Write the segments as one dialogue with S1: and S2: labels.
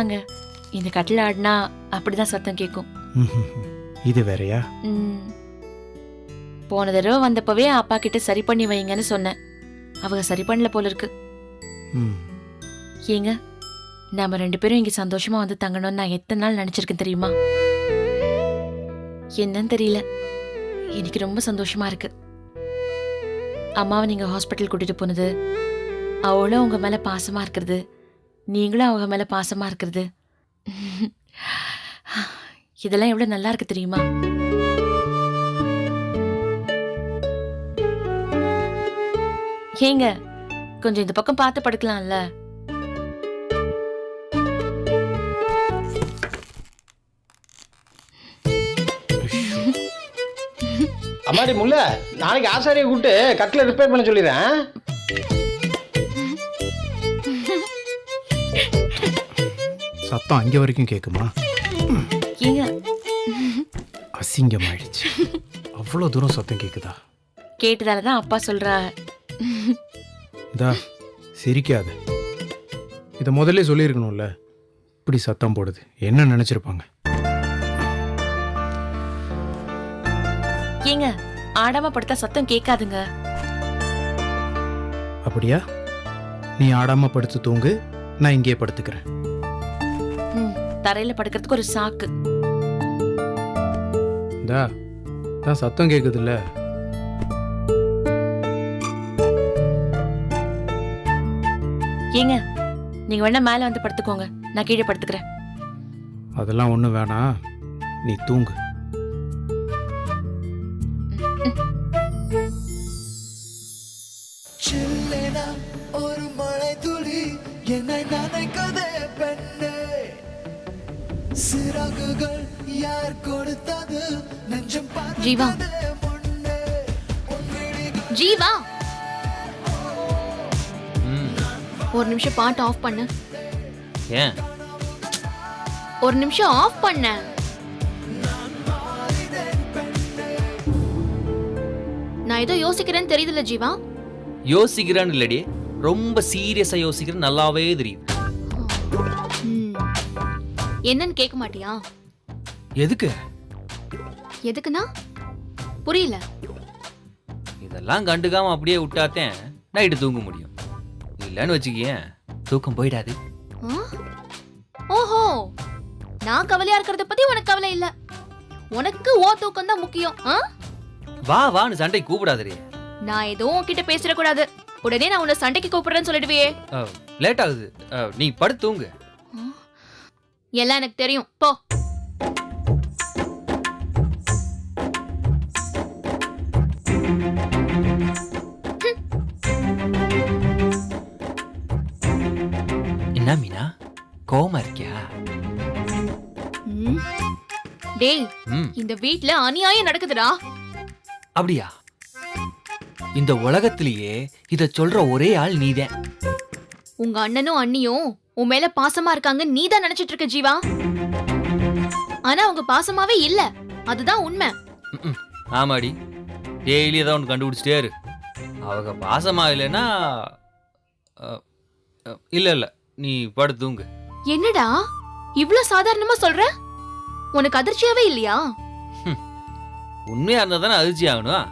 S1: ஆமாங்க. இந்த கட்டில் ஆடினா அப்படிதான் சத்தம் கேட்கும்.
S2: இது வேறயா.
S1: போன தடவை வந்தப்பவே அப்பா கிட்ட சரி பண்ணி வைங்கன்னு சொன்னேன். அவங்க சரி பண்ணல போல இருக்கு. ஏங்க நாம ரெண்டு பேரும் இங்க சந்தோஷமா வந்து தங்கணும்னு நான் எத்தனை நாள் நினைச்சிருக்கேன் தெரியுமா? என்னன்னு தெரியல. எனக்கு ரொம்ப சந்தோஷமா இருக்கு. அம்மாவை நீங்க ஹாஸ்பிட்டல் கூட்டிட்டு போனது அவளும் உங்க மேல பாசமா இருக்கிறது நீங்களும் அவங்க மேல பாசமா இருக்கிறது. இதெல்லாம் எவ்வளவு நல்லா இருக்கு தெரியுமா? ஏங்க கொஞ்சம் இந்த பக்கம் பார்த்து படுக்கலாம்ல?
S3: அம்மாடி முல்ல நாளைக்கு ஆசாரியை கூப்பிட்டு கட்டில் ரிப்பேர் பண்ண சொல்லிடுறேன்.
S2: சத்தம் அங்கே வரைக்கும் கேட்குமா
S1: ஏங்க.
S2: அசிங்கமாயிடுச்சு. அவ்வளோ தூரம் சத்தம் கேட்குதா
S1: கேட்டதால தான் அப்பா சொல்றா.
S2: இதா சிரிக்காத. இதை முதல்ல சொல்லியிருக்கணும்ல. இப்படி சத்தம் போடுது. என்ன நினச்சிருப்பாங்க?
S1: ஏங்க ஆடாம படுத்தா சத்தம் கேட்காதுங்க.
S2: அப்படியா? நீ ஆடாம படுத்து தூங்கு. நான் இங்கேயே படுத்துக்கிறேன்.
S1: தரையில படுக்கிறதுக்கு ஒரு சாக்கு.
S2: இந்தா தான் சத்தம் கேட்குதுல்ல
S1: ஏங்க நீங்க வேணா மேல வந்து படுத்துக்கோங்க. நான் கீழே படுத்துக்கிறேன்.
S2: அதெல்லாம் ஒன்றும் வேணாம். நீ தூங்கு.
S4: ஜீவா. ஜீவா. ஒரு நிமிஷம் பாட்டு ஆஃப் பண்ணு.
S5: ஏன்?
S4: ஒரு நிமிஷம் ஆஃப் பண்ண. நான் ஏதோ யோசிக்கிறேன்னு தெரியுதுல ஜீவா.
S5: யோசிக்கிறான்னு இல்லடி. ரொம்ப சீரியஸா யோசிக்கிறேன் நல்லாவே தெரியுது.
S4: ம். என்னன்னு கேட்க மாட்டியா?
S5: எதுக்கு?
S4: எதுக்குன்னா? புரியல.
S5: இதெல்லாம் கண்டுக்காம அப்படியே விட்டாத்தேன் நைட்டு தூங்க முடியும். இல்லைன்னு வச்சுக்கியேன் தூக்கம் போயிடாது?
S4: ஓஹோ நான் கவலையா இருக்கிறத பத்தி உனக்கு கவலை இல்ல. உனக்கு ஓ தூக்கம் தான் முக்கியம்?
S5: வா வான்னு சண்டை கூப்பிடாதே
S4: நான் எதுவும் உன்கிட்ட பேசிடக்கூடாது. உடனே நான் உன்னை சண்டைக்கு கூப்பிடுறேன்னு சொல்லிடுவியே.
S5: லேட் ஆகுது நீ படுத்து தூங்கு.
S4: எல்லாம் எனக்கு தெரியும். போ. இந்த வீட்ல அநியாயம் நடக்குதுடா.
S5: அப்படியா? இந்த உலகத்திலேயே இத சொல்ற ஒரே ஆள் நீதான்.
S4: உங்க அண்ணனும் அண்ணியும் உன் மேல பாசமா இருக்காங்க நீ தான் நினைச்சிட்டு இருக்க ஜீவா. ஆனா அவங்க பாசமாவே இல்ல. அதுதான் உண்மை.
S5: ஆமாடி. டெய்லி ஏதோ ஒன்று கண்டுபிடிச்சிட்டே இரு. அவங்க பாசமா இல்லைன்னா இல்ல இல்ல. நீ படுத்து தூங்கு.
S4: என்னடா? இவ்ளோ சாதாரணமா சொல்ற? உனக்கு அதிர்ச்சியாவே இல்லையா?
S5: உண்மையா இருந்தா தானே அதிர்ச்சி ஆகணும்.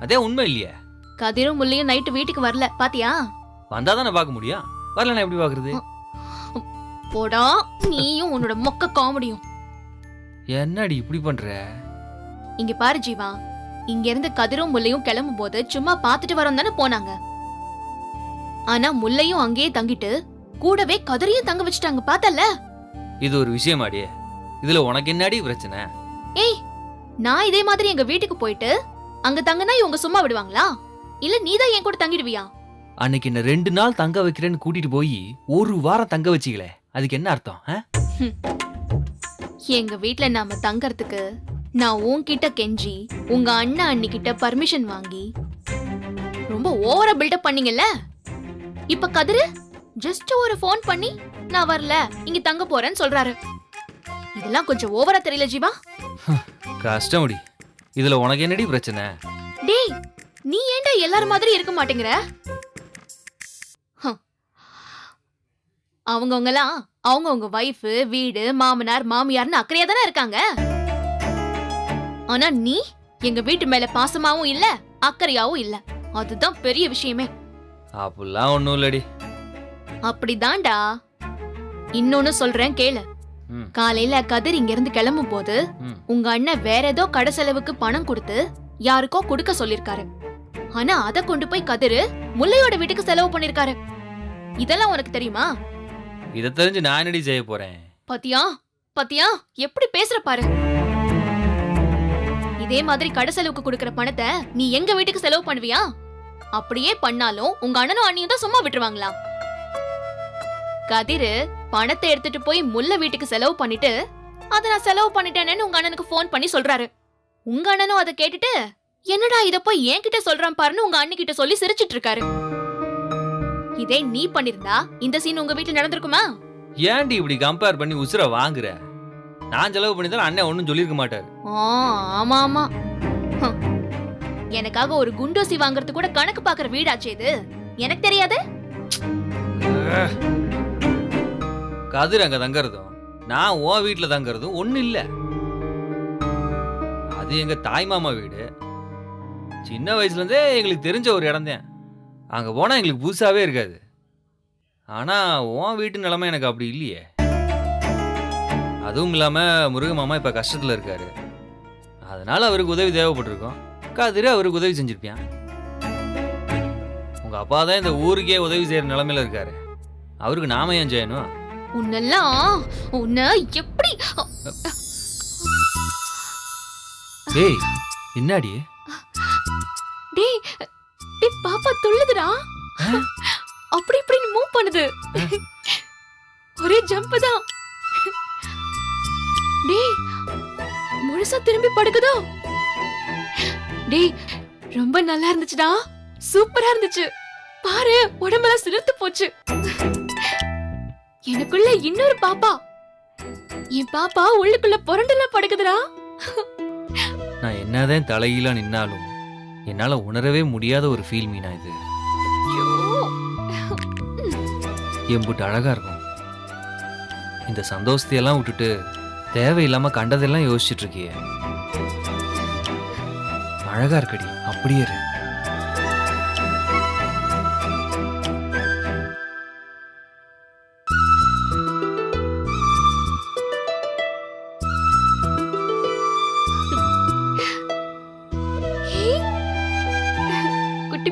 S5: அதே உண்மை இல்லையே?
S4: கதிரும் முள்ளையும் நைட்டு வீட்டுக்கு வரல. பாத்தியா?
S5: வந்தா தானே பார்க்க முடியும். வரலன்னா எப்படி பார்க்கறது?
S4: போடா நீயும் உன்னோட மொக்க காமெடியும்.
S5: என்னடி இப்படி பண்ற?
S4: இங்க பாரு ஜீவா. இங்க இருந்து கதிரும் முல்லையும் கிளம்பும் போது சும்மா பாத்துட்டு வரோம் தானே போனாங்க. ஆனா முல்லையும் அங்கேயே தங்கிட்டு கூடவே கதிரையும் தங்க வச்சுட்டாங்க. பார்த்தல
S5: இது ஒரு விஷயமாடி. இதுல உனக்கு என்னடி பிரச்சனை?
S4: ஏய் நான் இதே மாதிரி எங்க வீட்டுக்கு போயிட்டு அங்க தங்கினா இவங்க சும்மா விடுவாங்களா? இல்ல நீதான் என் கூட தங்கிடுவியா?
S5: அன்னைக்கு என்ன ரெண்டு நாள் தங்க வைக்கிறேன்னு கூட்டிட்டு போய் ஒரு வாரம் தங்க வச்சிக்கல. அதுக்கு என்ன அர்த்தம்?
S4: எங்க வீட்ல நாம தங்கறதுக்கு நான் உன்கிட்ட கெஞ்சி உங்க அண்ணா அண்ணி கிட்ட பர்மிஷன் வாங்கி ரொம்ப ஓவரா பில்டப் பண்ணீங்கல்ல? இப்ப கதிரு ஜஸ்ட் ஒரு ஃபோன் பண்ணி நான் வரல இங்க தங்க போறேன்னு சொல்றாரு. இதெல்லாம் கொஞ்சம் ஓவரா தெரியல ஜீவா.
S5: கஷ்டமுடி. இதுல உனக்கு என்னடி பிரச்சனை?
S4: டேய் நீ ஏன்டா எல்லாரும் மாதிரி இருக்க மாட்டேங்கிற? ஹம். அவங்கவங்கலாம் அவங்கவங்க வைஃப் வீடு மாமனார் மாமியார்னு அக்கறையா தானே இருக்காங்க? ஆனா நீ எங்க வீட்டு மேல பாசமாவும் இல்ல அக்கறையாவும் இல்ல. அதுதான் பெரிய விஷயமே.
S5: அப்படிலாம் ஒன்றும் இல்லடி.
S4: அப்படிதான்டா. இன்னொன்னு சொல்றேன் கேளு. காலையில கதிர் இங்க இருந்து கிளம்பும் போது உங்க அண்ணன் வேற ஏதோ கடை செலவுக்கு பணம் கொடுத்து யாருக்கோ கொடுக்க சொல்லிருக்காரு. ஆனா அத கொண்டு போய் கதிரு முல்லையோட வீட்டுக்கு செலவு பண்ணிருக்காரு. இதெல்லாம் உனக்கு தெரியுமா?
S5: இதை தெரிஞ்சு நான் என்னடி செய்ய போகிறேன்
S4: பாத்தியா? பாத்தியா? எப்படி பேசுற பாரு. இதே மாதிரி கடை செலவுக்கு கொடுக்கற பணத்தை நீ எங்க வீட்டுக்கு செலவு பண்ணுவியா? அப்படியே பண்ணாலும் உங்க அண்ணனும் அண்ணியும் தான் சும்மா விட்டுருவாங்களா? கதிரு பணத்தை எடுத்துட்டு போய் முல்ல வீட்டுக்கு செலவு பண்ணிட்டு அத நான் செலவு பண்ணிட்டேனேன்னு உங்க அண்ணனுக்கு ஃபோன் பண்ணி சொல்றாரு. உங்க அண்ணனும் அதை கேட்டுட்டு என்னடா இத போய் என்கிட்ட சொல்றான் பாருன்னு உங்க அண்ணன் கிட்ட சொல்லி சிரிச்சிட்டு இருக்காரு இதே நீ பண்ணிருந்தா இந்த சீன் உங்க வீட்டுல நடந்திருக்குமா?
S5: ஏன்டி இப்படி கம்பேர் பண்ணி உசுரை வாங்குற? நான் செலவு பண்ணி தான் அண்ணன் ஒன்றும் சொல்லியிருக்க மாட்டார்.
S4: ஆ, ஆமா ஆமா. ஹம். எனக்காக ஒரு குண்டூசி வாங்குறது கூட கணக்கு பாக்குற வீடாச்சே இது. எனக்கு தெரியாது?
S5: கதிர் அங்கே தங்கறதும் நான் உன் வீட்டில் தங்கறதும் ஒன்றும் இல்லை. அது எங்கள் தாய் மாமா வீடு. சின்ன வயசுலேருந்தே எங்களுக்கு தெரிஞ்ச ஒரு இடம்தான் அங்கே போனால் எங்களுக்கு புதுசாகவே இருக்காது. ஆனால் உன் வீட்டு நிலமை எனக்கு அப்படி இல்லையே. அதுவும் இல்லாமல் முருக மாமா இப்போ கஷ்டத்தில் இருக்கார். அதனால் அவருக்கு உதவி தேவைப்பட்டிருக்கும். கதிர் அவருக்கு உதவி செஞ்சுருப்பியான் உங்கள் அப்பா தான் இந்த ஊருக்கே உதவி செய்கிற நிலமையில இருக்காரு. அவருக்கு நாம ஏன் செய்யணும்?
S4: உன்னெல்லாம் உன்னை எப்படி
S5: டேய் என்னாடி?
S4: டேய் டேய் பாப்பா துள்ளுதுடா அப்படி இப்படின்னு மூவ் பண்ணுது. ஒரே ஜம்ப் தான். டேய் முழுசா திரும்பி படுக்குதோ? டேய் ரொம்ப நல்லா இருந்துச்சுடா. சூப்பரா இருந்துச்சு. பாரு உடம்பெல்லாம் சிலிர்த்து போச்சு. எனக்குள்ள இன்னொரு பாப்பா. என் பாப்பா உள்ளுக்குள்ள புரண்டுல படுக்குதுடா.
S5: நான் என்னதான் தலையில நின்னாலும் என்னால உணரவே முடியாத ஒரு ஃபீல் மீனா இது. எம்புட்டு அழகா இருக்கும். இந்த சந்தோஷத்தையெல்லாம் விட்டுட்டு தேவையில்லாம கண்டதெல்லாம் யோசிச்சுட்டு இருக்கியே. அழகா இருக்கடி அப்படியே இரு.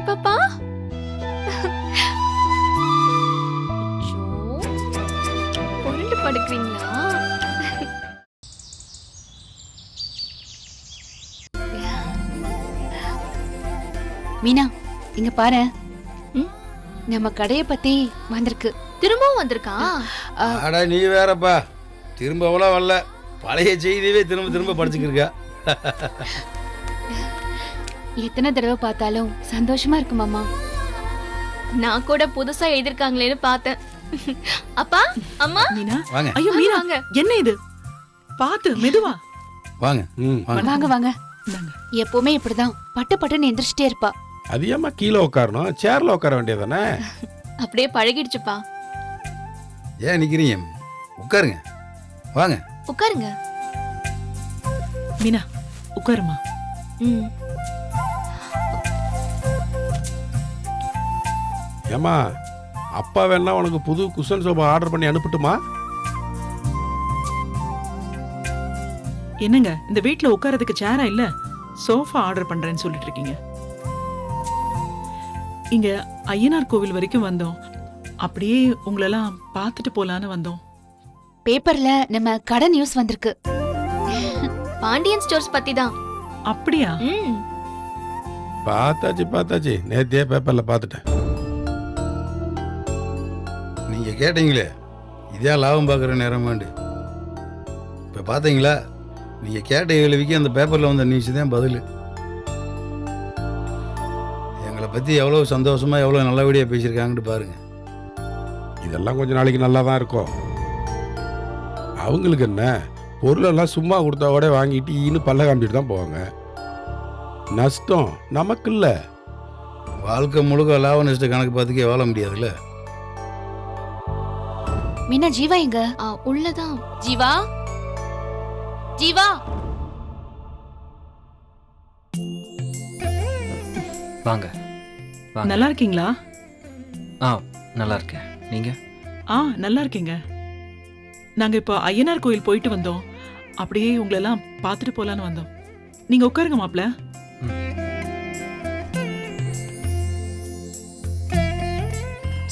S4: பாப்பா. அச்சோ. புரண்டு படுக்கிறீங்களா?
S6: மீனா இங்க பாரு? நம்ம கடைய பத்தி வந்திருக்கு.
S4: திரும்பவும் வந்திருக்கா?
S7: அட நீ வேறப்பா. திரும்பவெல்லாம் வரல. பழைய செய்தியவே திரும்ப திரும்ப படிச்சுக்கிருக்கா.
S6: எத்தனை தடவை பார்த்தாலும் சந்தோஷமா இருக்கு மாமா.
S4: நான் கூட புதுசா எழுதிருக்காங்களேன்னு பார்த்தேன். அப்பா அம்மா?
S8: மீனா?
S7: வாங்க.
S8: ஐயோ மீனா
S4: வாங்க.
S8: என்ன இது? பாத்து மெதுவா.
S7: வாங்க. ம் வாங்க.
S6: வாங்க. வாங்க
S8: இந்தாங்க.
S6: எப்பவுமே இப்படிதான். பட்டு பட்டுன்னு எந்திரிச்சிட்டே இருப்பா.
S9: அது ஏம்மா கீழே உட்காரணும்? சேர்ல உட்கார வேண்டியதானே
S4: அப்படியே பழகிடுச்சுப்பா.
S7: ஏன் நிக்கிறீங்க? உட்காருங்க. வாங்க.
S4: உட்காருங்க.
S8: மீனா உட்காருமா
S4: ம்.
S9: ஏம்மா அப்பா வேணா உனக்கு புது குஷன் சோபா ஆர்டர் பண்ணி அனுப்பட்டுமா?
S8: என்னங்க இந்த வீட்ல உட்காரதுக்கு சேரா இல்ல? சோஃபா ஆர்டர் பண்றேன்னு சொல்லிட்டு இருக்கீங்க. இங்க ஐயனார் கோவில் வரைக்கும் வந்தோம். அப்படியே உங்களெல்லாம் பார்த்துட்டு போலான்னு வந்தோம்.
S6: பேப்பர்ல நம்ம கடை நியூஸ் வந்திருக்கு.
S4: பாண்டியன் ஸ்டோர்ஸ் பத்தி தான்
S8: அப்படியா?
S4: ம்.
S9: பார்த்தாச்சு பார்த்தாச்சு. நேத்தியே பேப்பர்ல பார்த்துட்டேன்.
S7: நீங்க கேட்டீங்களே இதே லாபம் பார்க்குற நேரம் வேண்டு இப்போ பார்த்தீங்களா நீங்க கேட்ட கேள்விக்கு அந்த பேப்பர்ல வந்த நியூஸ் தான் பதில். எங்களை பத்தி எவ்வளோ சந்தோஷமா எவ்வளோ நல்லபடியாக பேசியிருக்காங்கன்னு பாருங்க.
S9: இதெல்லாம் கொஞ்ச நாளைக்கு நல்லா தான் இருக்கும். அவங்களுக்கு என்ன பொருளெல்லாம் சும்மா கொடுத்தா கூட வாங்கிட்டு ஈன்னு பல்ல காமிச்சிட்டு தான் போவாங்க. நஷ்டம் நமக்கு இல்லை.
S7: வாழ்க்கை முழுக்க லாப நஷ்ட கணக்கு பார்த்துக்கே வாழ முடியாதுல்ல?
S6: மீனா ஜீவா எங்க?
S4: ஆ, உள்ளதான்.
S6: ஜீவா? ஜீவா?
S5: வாங்க வாங்க.
S8: நல்லா இருக்கீங்களா?
S5: ஆ நல்லா இருக்கேன். நீங்க?
S8: ஆ நல்லா இருக்கீங்க. நாங்க இப்போ ஐயனார் கோயில் போயிட்டு வந்தோம். அப்படியே உங்களெல்லாம் பார்த்துட்டு போலான்னு வந்தோம். நீங்க உட்காருங்க மாப்ள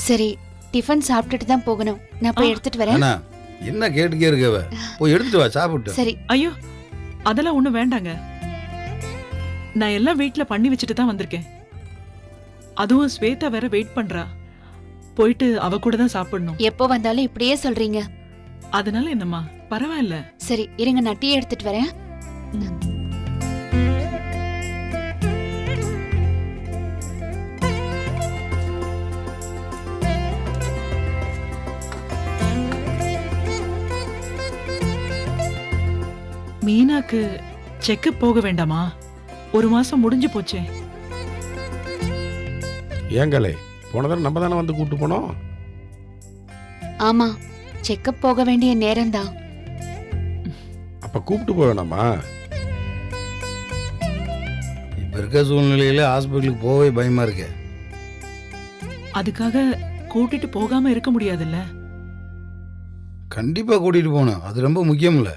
S6: சரி டிஃபன் சாப்பிட்டுட்டு தான் போகணும். நான் போய். எடுத்துட்டு வரேன்.
S7: அண்ணா என்ன கேட்டுக்கே இருக்கவ போய் எடுத்துட்டு வா சாப்பிட்டு.
S6: சரி.
S8: ஐயோ அதெல்லாம் ஒண்ணும் வேண்டாங்க. நான் எல்லாம் வீட்ல பண்ணி வச்சுட்டு தான் வந்திருக்கேன். அதுவும் ஸ்வேதா வேற வெயிட் பண்றா. போயிட்டு அவ கூட தான் சாப்பிடணும்.
S6: எப்போ வந்தாலும் இப்படியே சொல்றீங்க.
S8: அதனால என்னம்மா பரவாயில்ல.
S6: சரி இருங்க நான் டீ எடுத்துட்டு வரேன்.
S8: மீனாக்கு செக்கப் போக வேண்டாமா? ஒரு மாசம் முடிஞ்சு போச்சே.
S9: ஏங்கலே போன தடவை நம்ம தானே வந்து கூட்டு போனோம்?
S6: ஆமா செக்கப் போக வேண்டிய நேரம் தான்
S9: அப்ப கூப்பிட்டு போக வேணாமா?
S7: இப்போ இருக்க சூழ்நிலையில ஹாஸ்பிட்டலுக்கு போகவே பயமா இருக்கு.
S8: அதுக்காக கூட்டிட்டு போகாம இருக்க முடியாதுல்ல?
S7: கண்டிப்பா கூட்டிட்டு போகணும் அது ரொம்ப முக்கியம்ல.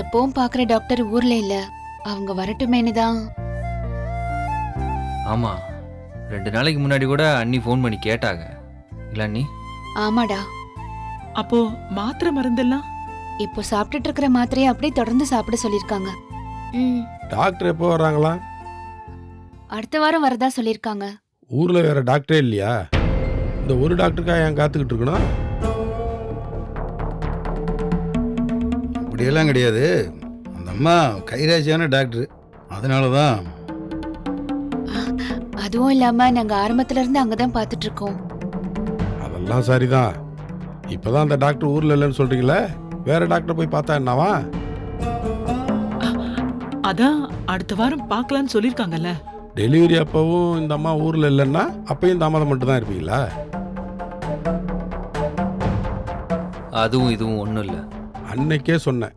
S6: எப்பவும் பாக்குற டாக்டர் ஊர்ல இல்ல. அவங்க வரட்டுமேனு தான்
S5: ஆமா ரெண்டு நாளைக்கு முன்னாடி கூட அண்ணி ஃபோன் பண்ணி கேட்டாங்க. இல்ல அண்ணி?
S6: ஆமாடா.
S8: அப்போ மாத்திரை மருந்தெல்லாம்?
S6: இப்போ சாப்பிட்டுட்டு இருக்கிற மாத்திரையை அப்படியே தொடர்ந்து சாப்பிட சொல்லிருக்காங்க
S4: ம்.
S9: டாக்டர் எப்போ வர்றாங்களா?
S6: அடுத்த வாரம் வரதா சொல்லிருக்காங்க
S9: ஊர்ல வேற டாக்டரே இல்லையா? இந்த ஒரு டாக்டருக்காக ஏன் காத்துக்கிட்டு இருக்கணும்?
S7: அப்படியெல்லாம் கிடையாது. அந்த அம்மா கைராசியான டாக்டர். அதனால தான்
S6: அதுவும் இல்லாம நாங்க ஆரம்பத்துல இருந்து அங்கதான் பாத்துட்டு இருக்கோம்
S9: அதெல்லாம் சரிதான். இப்பதான் அந்த டாக்டர் ஊர்ல இல்லைன்னு சொல்றீங்களே? வேற டாக்டர் போய் பார்த்தா என்னவா?
S8: அதான் அடுத்த வாரம் பார்க்கலான்னு சொல்லிருக்காங்கல்ல
S9: டெலிவரி அப்பவும் இந்த அம்மா ஊர்ல இல்லைன்னா அப்பயும் தாமதம் மட்டும் தான் இருப்பீங்களா?
S5: அதுவும் இதுவும் ஒன்றும் இல்லை.
S9: அன்னைக்கே சொன்னேன்.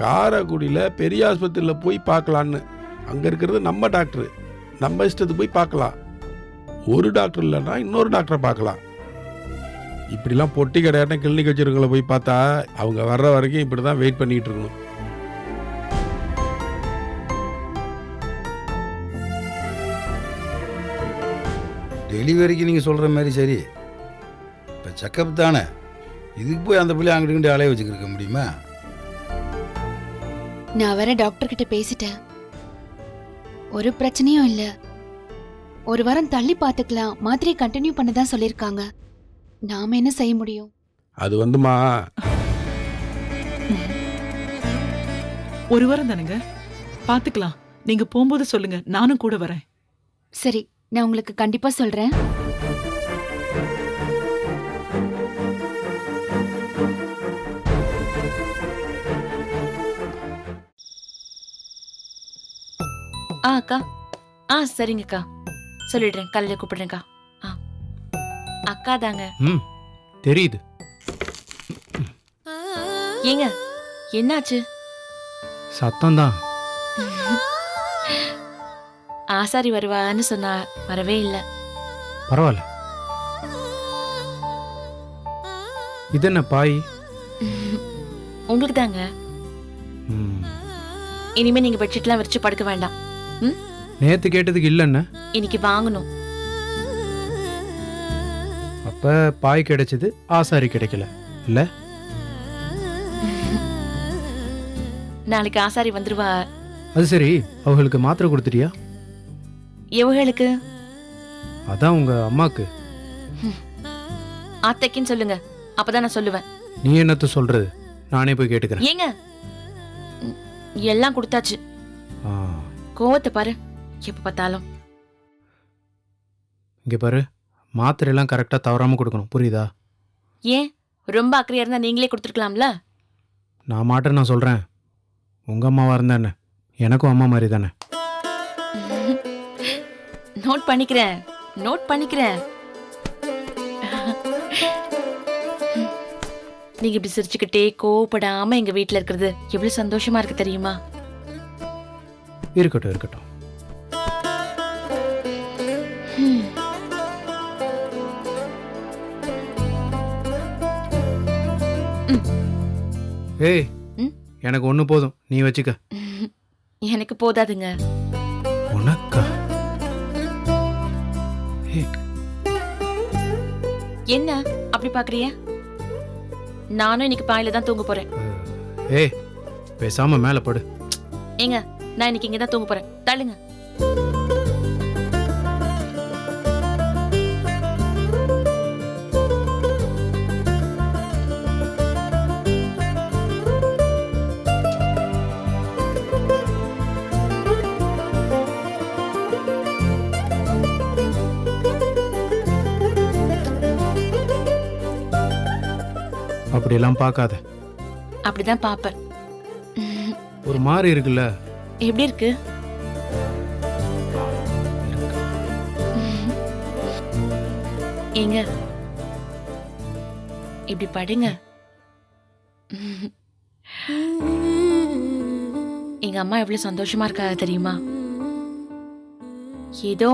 S9: காரைக்குடியில் பெரிய ஆஸ்பத்திரியில் போய் பார்க்கலான்னு. அங்கே இருக்கிறது நம்ம டாக்டர். நம்ம இஷ்டத்துக்கு போய் பார்க்கலாம். ஒரு டாக்டர் இல்லைன்னா இன்னொரு டாக்டரை பார்க்கலாம். இப்படிலாம் பொட்டி கிடையாட்டம் கிளினிக் வச்சுருக்கங்களை போய் பார்த்தா அவங்க வர்ற வரைக்கும் இப்படி தான் வெயிட் பண்ணிகிட்டு இருக்கணும்
S7: டெலிவரிக்கு நீங்கள் சொல்கிற மாதிரி சரி. இப்போ செக்கப் தானே. இதுக்கு போய் அந்த பிள்ளை அங்கிட்டு இங்கிட்டு அலைய வச்சுக்கிருக்க முடியுமா?
S6: நான் வேற டாக்டர் கிட்ட பேசிட்டேன். ஒரு பிரச்சனையும் இல்ல. ஒரு வாரம் தள்ளி பாத்துக்கலாம் மாத்திரையை கண்டினியூ பண்ணதான் சொல்லிருக்காங்க நாம என்ன செய்ய முடியும்?
S9: அது வந்துமா?
S8: ஒரு வாரம் தானுங்க. பாத்துக்கலாம் நீங்க போகும்போது சொல்லுங்க. நானும் கூட வரேன்.
S6: சரி நான் உங்களுக்கு கண்டிப்பா சொல்றேன்.
S1: ஆ அக்கா. ஆ சரிங்கக்கா. சொல்லிடுறேன். காலையில் கூப்பிடுறேன்க்கா. ஆ. அக்கா தாங்க.
S2: ம் தெரியுது.
S1: ஏங்க என்னாச்சு?
S2: சத்தம் தான்
S1: ஆசாரி வருவான்னு சொன்னா வரவே இல்லை.
S2: பரவாயில்ல. இது என்ன பாய்?
S1: உங்களுக்கு தாங்க
S2: ம்.
S1: இனிமே நீங்க பெட்ஷீட்லாம் விரிச்சு படுக்க வேண்டாம்.
S2: நேத்து கேட்டதுக்கு இல்லைன்ன
S1: இன்னைக்கு வாங்கணும்.
S2: அப்ப பாய் கிடைச்சது ஆசாரி கிடைக்கல. இல்ல?
S1: நாளைக்கு ஆசாரி வந்துருவா.
S2: அது சரி அவங்களுக்கு மாத்திரை கொடுத்துட்டியா?
S1: எவங்களுக்கு?
S2: அதான் உங்க அம்மாக்கு.
S1: ஆத்தைக்குன்னு சொல்லுங்க அப்பதான் நான் சொல்லுவேன்.
S2: நீ என்னத்த சொல்றது? நானே போய் கேட்டுக்கிறேன்.
S1: ஏங்க? ம், எல்லாம் கொடுத்தாச்சு.
S2: ஆ,
S1: கோவத்தை பாரு. எப்ப பார்த்தாலும்.
S2: இங்க பாரு மாத்திரை எல்லாம் கரெக்டா தவறாம கொடுக்கணும். புரியுதா?
S1: ஏன்? ரொம்ப அக்கறையா இருந்தா நீங்களே கொடுத்துருக்கலாம்ல?
S2: நான் மாட்டேன் நான் சொல்றேன். உங்க அம்மாவா இருந்தா என்ன எனக்கும் அம்மா மாதிரி தானே?
S1: நோட் பண்ணிக்கிறேன். நோட் பண்ணிக்கிறேன். நீங்க இப்படி சிரிச்சுக்கிட்டே கோவப்படாம எங்க வீட்ல இருக்கிறது எவ்வளவு சந்தோஷமா இருக்கு தெரியுமா?
S2: இருக்கட்டும் இருக்கட்டும். ஏய்? எனக்கு ஒன்று போதும். நீ வச்சுக்க.
S1: எனக்கு போதாதுங்க.
S2: உனக்கா?
S1: என்ன? அப்படி பாக்குறிய? நானும் இன்னைக்கு பாயில தான் தூங்க போறேன்.
S2: ஏய் பேசாம மேலே படு.
S1: ஏங்க நான் இன்னைக்கு இங்க தான் தூங்க போறேன். தள்ளுங்க.
S2: அப்படியெல்லாம் பார்க்காத.
S1: அப்படிதான் பாப்பேன்
S2: ஒரு மாதிரி இருக்குல்ல?
S1: எப்படி இருக்கு? ஏங்க இப்படி படுங்க. எங்க அம்மா எவ்வளவு சந்தோஷமா இருக்காங்க தெரியுமா? ஏதோ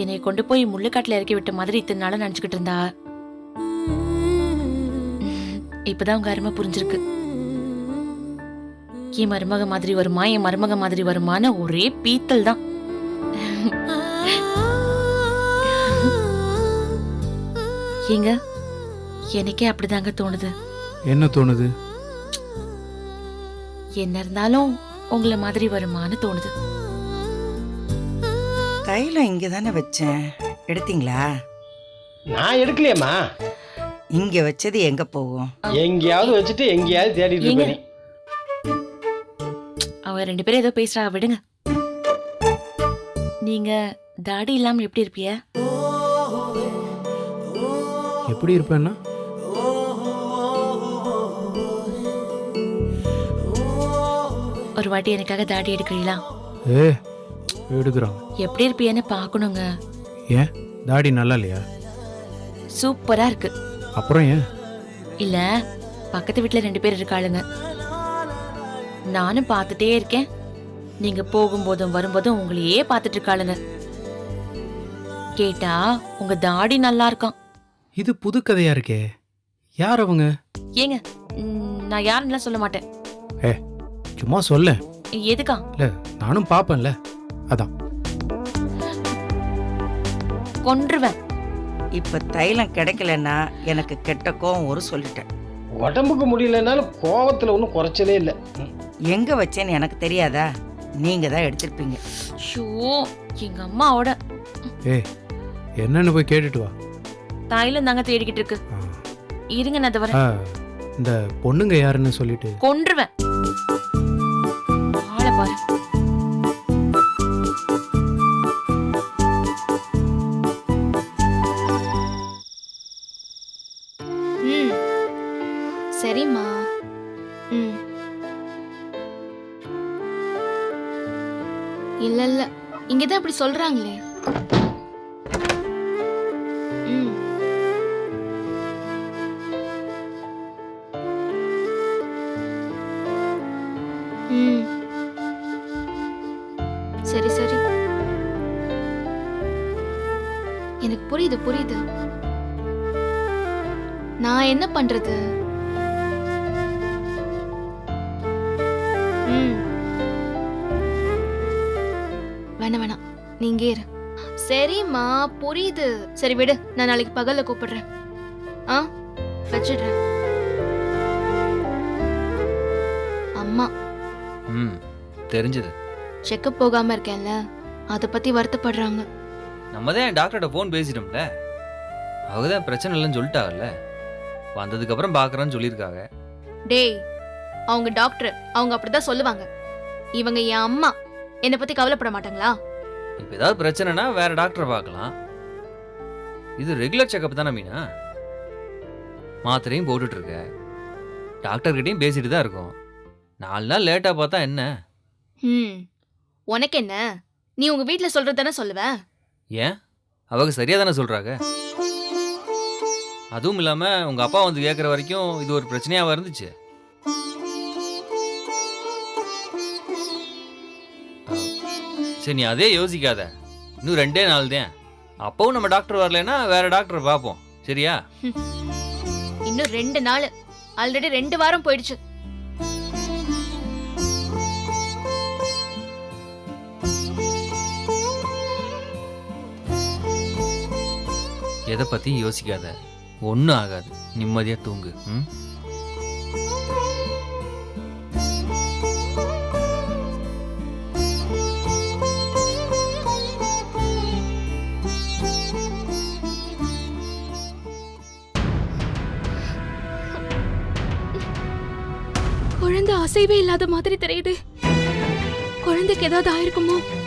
S1: என்னை கொண்டு போய் முள்ளுக்காட்டுல இறக்கி விட்ட மாதிரி இத்தனை நாள நினைச்சுக்கிட்டு இருந்தா. இப்பதான் உங்க அருமை புரிஞ்சிருக்கு. என் மருமக மாதிரி வருமா என் மருமக மாதிரி வருமான்னு ஒரே பீத்தல் தான் ஏங்க எனக்கே அப்படிதாங்க தோணுது.
S2: என்ன தோணுது?
S1: என்ன இருந்தாலும் உங்களை மாதிரி வருமான்னு தோணுது.
S10: தைலம் இங்கே தானே வச்சேன். எடுத்தீங்களா?
S3: நான் எடுக்கலையேம்மா.
S10: இங்கே வச்சது எங்கே போகும்?
S3: எங்கேயாவது வச்சுட்டு எங்கேயாவது தேடிட்டு? இருப்பேன்
S1: அவங்க ரெண்டு பேரும் ஏதோ பேசுறாங்க விடுங்க. நீங்க தாடி இல்லாம எப்படி இருப்பிய?
S2: எப்படி இருப்பேன்னா?
S1: ஒரு வாட்டி எனக்காக தாடி எடுக்கிறீங்களா
S2: ஏ எடுக்கிறான்
S1: எப்படி இருப்பியன்னு பார்க்கணுங்க
S2: ஏன்? தாடி நல்லா இல்லையா?
S1: சூப்பரா இருக்கு.
S2: அப்புறம் ஏன்?
S1: இல்ல பக்கத்து வீட்ல ரெண்டு பேர் இருக்காளுங்க. நானும் பார்த்துட்டே இருக்கேன். நீங்க போகும்போதும் வரும்போதும் உங்களையே பார்த்துட்டு இருக்காளுங்க. கேட்டா உங்க தாடி நல்லா இருக்கான்.
S2: இது புது கதையா இருக்கே? யார் அவங்க?
S1: ஏங்க ம், நான் யாருன்னுலாம் சொல்ல மாட்டேன்.
S2: சும்மா சொல்ல
S1: எதுக்கா?
S2: நானும் பார்ப்பேன்ல. அதான்.
S1: கொன்றுவேன்.
S10: இப்போ தைலம் கிடைக்கலன்னா எனக்கு கெட்ட கோவம் ஒரு சொல்லிட்டேன்.
S3: உடம்புக்கு முடியலனாலும் கோவத்துல ஒன்றும் குறைச்சலே இல்லை. ம்.
S10: எங்கே வச்சேன்னு எனக்கு தெரியாதா? நீங்கள் தான் எடுத்திருப்பீங்க.
S1: ஷோ எங்க அம்மாவோட.
S2: ஏய் என்னன்னு போய் கேட்டுட்டு வா.
S1: தாயிலும் தாங்க தேடிக்கிட்டு இருக்கு. இருங்க நான் அதை வரேன்.
S2: ஆ, இந்த பொண்ணுங்க யாருன்னு சொல்லிட்டு.
S1: கொன்றுவேன்.
S4: இல்ல இல்ல இங்கதான் அப்படி சொல்றாங்களே. ம். ம். சரி சரி. எனக்கு புரியுது புரியுது. நான் என்ன பண்றது? நீங்க இரு. சரிம்மா புரியுது. சரி விடு நான் நாளைக்கு பகல்ல கூப்பிடுறேன். ஆ? வச்சிடுறேன். அம்மா.
S5: ம் தெரிஞ்சது.
S4: செக்கப் போகாம இருக்கேன்ல அதை பத்தி வருத்தப்படுறாங்க.
S5: நம்ம தான் டாக்டர்கிட்ட ஃபோன் பேசிட்டோம்ல. அவங்க தான் பிரச்சனை இல்லைன்னு சொல்லிட்டாங்கல்ல வந்ததுக்கப்புறம் பார்க்குறேன்னு சொல்லியிருக்காங்க
S4: டேய் அவங்க டாக்டர் அவங்க அப்படிதான் சொல்லுவாங்க. இவங்க என் அம்மா. என்னை பத்தி கவலைப்பட மாட்டாங்களா?
S5: இப்போ ஏதாவது பிரச்சனைனா வேற டாக்டரை பார்க்கலாம். இது ரெகுலர் செக்கப் தானே மீனா? மாத்திரையும் போட்டுட்டு இருக்க டாக்டர்கிட்டையும் பேசிட்டு தான் இருக்கோம். நாலு நாள் லேட்டாக பார்த்தா என்ன?
S4: ம் உனக்கு என்ன நீ உங்க வீட்ல சொல்றது தானே சொல்லுவ?
S5: ஏன்? அவங்க சரியாக தானே சொல்கிறாங்க அதுவும் இல்லாமல் உங்கள் அப்பா வந்து கேட்குற வரைக்கும் இது ஒரு பிரச்சனையாக இருந்துச்சு? சரி நீ அதே யோசிக்காத. இன்னும் ரெண்டே நாள் தான் அப்பவும் நம்ம டாக்டர் வரலைன்னா வேற டாக்டர் பார்ப்போம். சரியா?
S4: இன்னும் ரெண்டு நாள். ஆல்ரெடி ரெண்டு வாரம் போயிடுச்சு.
S5: எதை பற்றியும் யோசிக்காத. ஒன்றும் ஆகாது. நிம்மதியாக தூங்கு ம்?
S4: அசைவே இல்லாத மாதிரி தெரியுது. குழந்தைக்கு ஏதாவது ஆயிருக்குமோ?